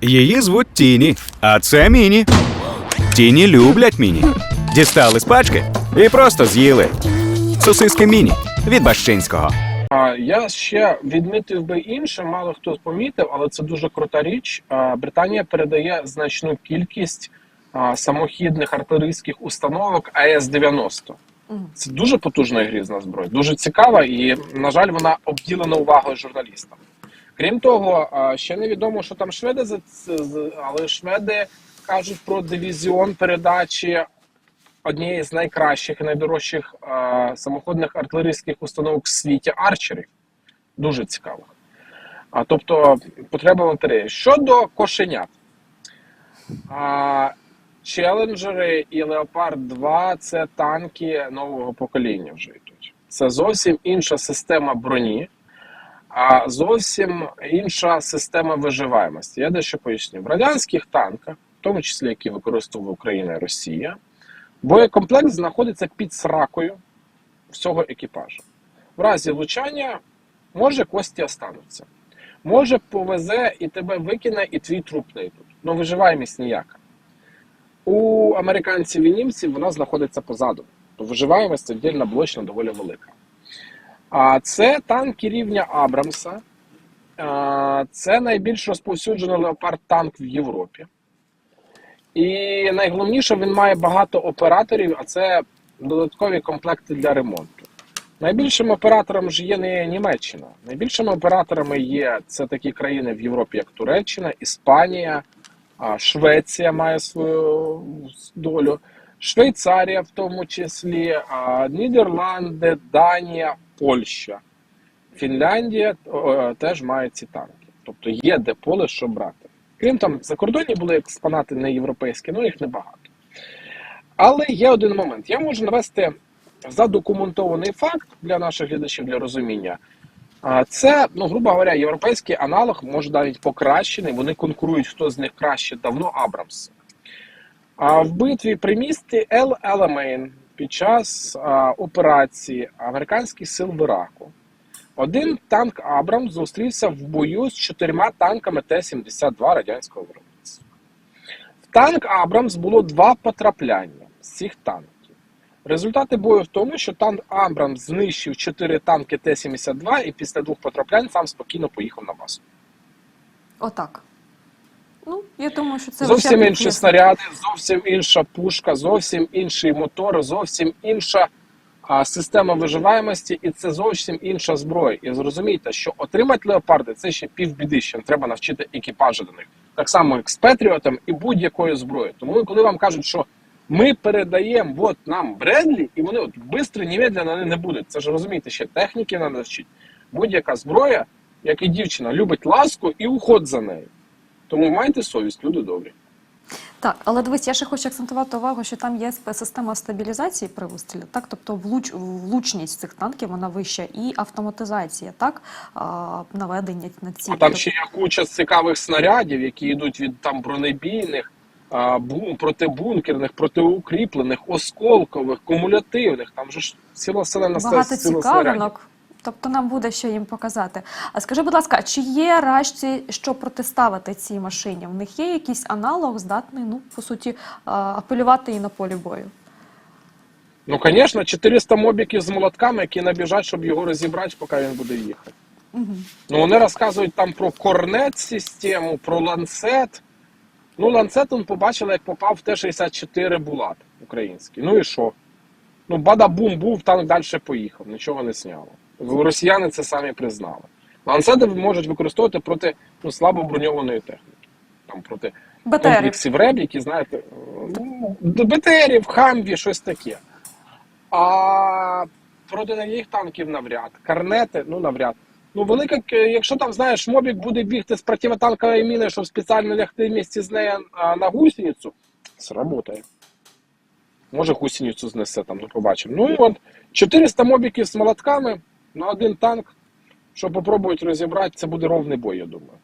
Її звуть Тіні, а це Міні. Тіні люблять Міні. Дістали з пачки і просто з'їли. Сосиски Міні від Бащинського. А, Я ще відмітив би інше, мало хто помітив, але це дуже крута річ. Британія передає значну кількість самохідних артилерійських установок АЕС-90. Це дуже потужна і грізна зброя, дуже цікава, і, на жаль, вона обділена увагою журналістам. Крім того, ще невідомо, що там шведи але шведи кажуть про дивізіон передачі однієї з найкращих і найдорожчих самоходних артилерійських установок в світі арчерів. Дуже цікаво. А, тобто потреба лотереї. Щодо кошенят. А, Челенджери і Леопард 2 це танки нового покоління вже йдуть. Це зовсім інша система броні, а зовсім інша система виживаємості. Я дещо поясню. В радянських танках, в тому числі які використовувала Україна і Росія, Боєкомплект знаходиться під сракою всього екіпажу. В разі влучання може кості остануться. Може повезе і тебе викине, і твій труп не йдуть. Ну виживаємість ніяка. У американців і німців вона знаходиться позаду. То виживаємість віддільна блочна доволі велика. А це танки рівня Абрамса. Це найбільш розповсюджений леопард танк в Європі. І найголовніше, він має багато операторів, а це додаткові комплекти для ремонту. Найбільшим оператором ж є не Німеччина. Найбільшими операторами є це такі країни в Європі, як Туреччина, Іспанія, Швеція має свою долю, Швейцарія, в тому числі, Нідерланди, Данія, Польща. Фінляндія о, теж має ці танки. Тобто є де поле, що брати. Крім там, за кордоні були експонати не європейські, ну їх небагато. Але є один момент. Я можу навести задокументований факт для наших глядачів для розуміння. Це, ну, грубо говоря, європейський аналог, може навіть покращений. Вони конкурують, хто з них краще давно Абрамс. А в битві при місті Ел Еламейн під час а, операції американських сил в Іраку один танк Абрамс зустрівся в бою з чотирма танками Т-72 радянського виробництва. В танк Абрамс було два потрапляння з цих танків. Результати бою в тому, що танк Абрамс знищив чотири танки Т-72 і після двох потраплянь сам спокійно поїхав на базу. Отак. Ну, я думаю, що це зовсім інші пояснення. снаряди, зовсім інша пушка, зовсім інший мотор, зовсім інша а, система виживаємості, і це зовсім інша зброя. І зрозумійте, що отримати леопарди це ще півбіди, ще треба навчити екіпажі до них. Так само, як з Петріотом і будь-якою зброєю. Тому, коли вам кажуть, що ми передаємо от нам Бредлі, і вони от швидко, немедленно не будуть. Це ж розумієте, ще техніки треба вчити. Будь-яка зброя, як і дівчина, любить ласку і уход за нею. Тому майте совість, люди добрі. Так, але дивись, я ще хочу акцентувати увагу, що там є система стабілізації при вистрілі, так, тобто влуч, влучність цих танків вона вища, і автоматизація, так, а, наведення на ціль. А там ще є куча цікавих снарядів, які йдуть від там бронебійних, а, бу- протибункерних, протиукріплених, осколкових, кумулятивних. Там же ж ціла селена Багато снарядів. цікавинок. Тобто нам буде що їм показати. А скажи, будь ласка, чи є рашці, що протиставити цій машині? В них є якийсь аналог, здатний, ну, по суті, апелювати і на полі бою? Ну, звісно, 400 мобіків з молотками, які набіжать, щоб його розібрати, поки він буде їхати. Угу. Ну, вони розказують там про корнет систему, про ланцет. Ну, ланцет він побачили, як попав в Т-64 Булат український. Ну і що? Ну, бада-бум був, танк далі поїхав, нічого не сняло. Росіяни це самі признали. Ланцети можуть використовувати проти ну, слабо броньованої техніки. Там проти БТРів. комплексів РЕБ, які, знаєте, ну, БТРів, Хамві, щось таке. А проти таких танків навряд. Карнети, ну навряд. Ну, велика, якщо там, знаєш, мобік буде бігти з противотанкової міни, щоб спеціально лягти в місці з нею на гусеницю, сработає. Може, гусеницю знесе там, ну побачимо. Ну і от 400 мобіків з молотками на один танк, що попробують розібрати, це буде ровний бой, я думаю.